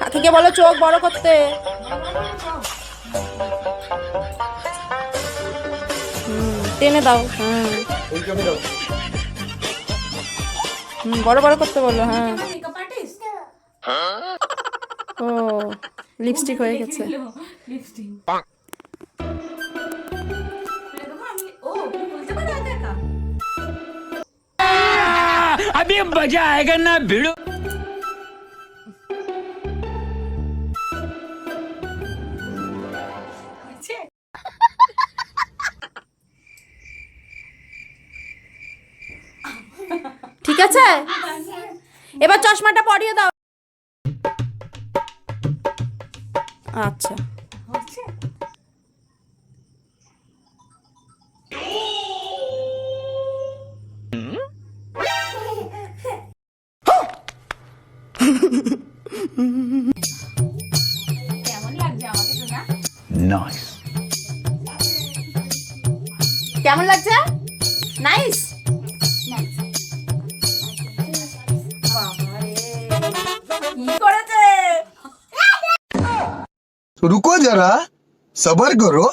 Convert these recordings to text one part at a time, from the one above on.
কাকিকে বলো চোখ বড় করতে। টেনে দাও। হ্যাঁ হুম, বড় বড় করতে বলো হ্যাঁ। ও লিপস্টিক হয়ে গেছে। লিপস্টিক अभी मजा आएगा ना भिड़ो হয়েছে? ঠিক আছে এবার চশমাটা পরিয়ে দাও আচ্ছা কেমন লাগছে নাইস রুকো যারা সবার করো।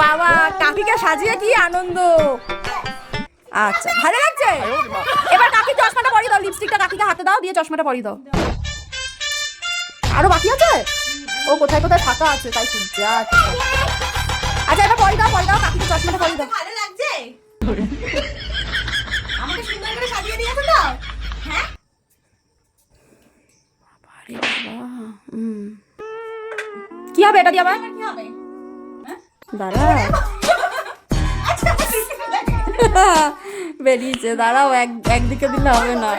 বাবা কাকিকে সাজিয়ে কি আনন্দ। আচ্ছা ভালো লাগছে? এবার কাকি চশমাটা পরিয়ে দাও লিপস্টিকটা কাকিকে হাতে দাও দিয়ে চশমাটা পরিয়ে দাও। আরও বাকি আছে? ও কোথায় কোথায় ফাঁকা আছে তাই শুনছে আচ্ছা। আচ্ছা এবার পরিয়ে দাও পরিয়ে দাও কাকিকে চশমাটা পরিয়ে দাও। ভালো লাগছে? আমাকে সুন্দর করে সাজিয়ে দিয়েছ তো? হ্যাঁ? আরে বাবা হুম। কি হবে এটা দিয়ে আবার? কি হবে? দাঁড়া। আচ্ছা। বেরিয়েছে, দাঁড়াও, এক, একদিকে দিলে হবে না?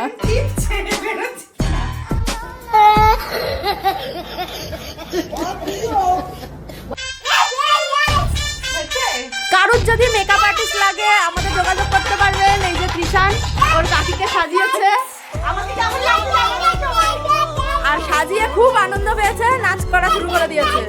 কারোর যদি মেকআপ আর্টিস্ট লাগে, আমাদের যোগাযোগ করতে পারবেন। এই যে কৃষান ওর কাকিকে সাজিয়েছে। আর সাজিয়ে খুব আনন্দ পেয়েছে, নাচ করা শুরু করে দিয়েছে।